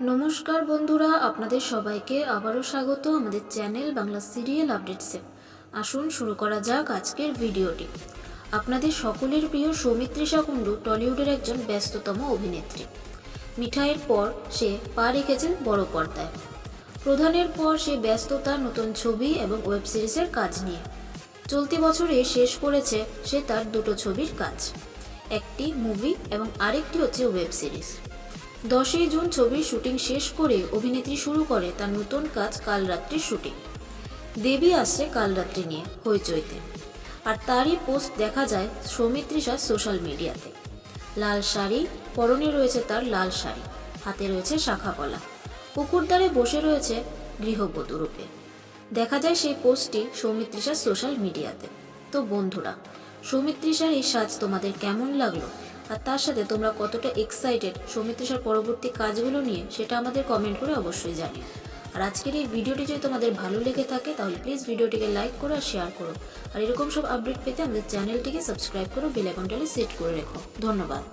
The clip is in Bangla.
নমস্কার বন্ধুরা, আপনাদের সবাইকে আবারও স্বাগত আমাদের চ্যানেল বাংলা সিরিয়াল আপডেটসে। আসুন শুরু করা যাক আজকের ভিডিওটি। আপনাদের সকলের প্রিয় সৌমিত্রিষা কুণ্ডু টলিউডের একজন ব্যস্ততম অভিনেত্রী। মিঠাইয়ের পর সে পা রেখেছেন বড় পর্দায়। প্রধানের পর সে ব্যস্ততা নতুন ছবি এবং ওয়েব সিরিজের কাজ নিয়ে। চলতি বছরে শেষ করেছে সে তার দুটো ছবির কাজ। একটি মুভি এবং আরেকটি হচ্ছে ওয়েব সিরিজ। দশই জুন ছবির শুটিং শেষ করে অভিনেত্রী শুরু করে তার নতুন কাজ কাল রাত্রির শুটিং। দেবী আসছে কাল রাত্রি নিয়ে হইচইতে। আর তারই পোস্ট দেখা যায় সৌমিত্রিষার সোশ্যাল মিডিয়াতে। লাল শাড়ি, পরনে রয়েছে তার লাল শাড়ি, হাতে রয়েছে শাখা কলা। পুকুরদ্বারে বসে রয়েছে গৃহবধূ রূপে। দেখা যায় সেই পোস্টটি সৌমিত্রিষার সোশ্যাল মিডিয়াতে। তো বন্ধুরা, সৌমিত্রিষার এই সাজ তোমাদের কেমন লাগল? আর তার সাথে তোমরা কতটা এক্সাইটেড সৌমিত্রিষার পরবর্তী কাজগুলো নিয়ে সেটা আমাদের কমেন্ট করে অবশ্যই জানিও। আর আজকের এই ভিডিওটি যদি তোমাদের ভালো লেগে থাকে, তাহলে প্লিজ ভিডিওটিকে লাইক করো আর শেয়ার করো। আর এরকম সব আপডেট পেতে আমাদের চ্যানেলটিকে সাবস্ক্রাইব করো বেল সেট করে রেখো। ধন্যবাদ।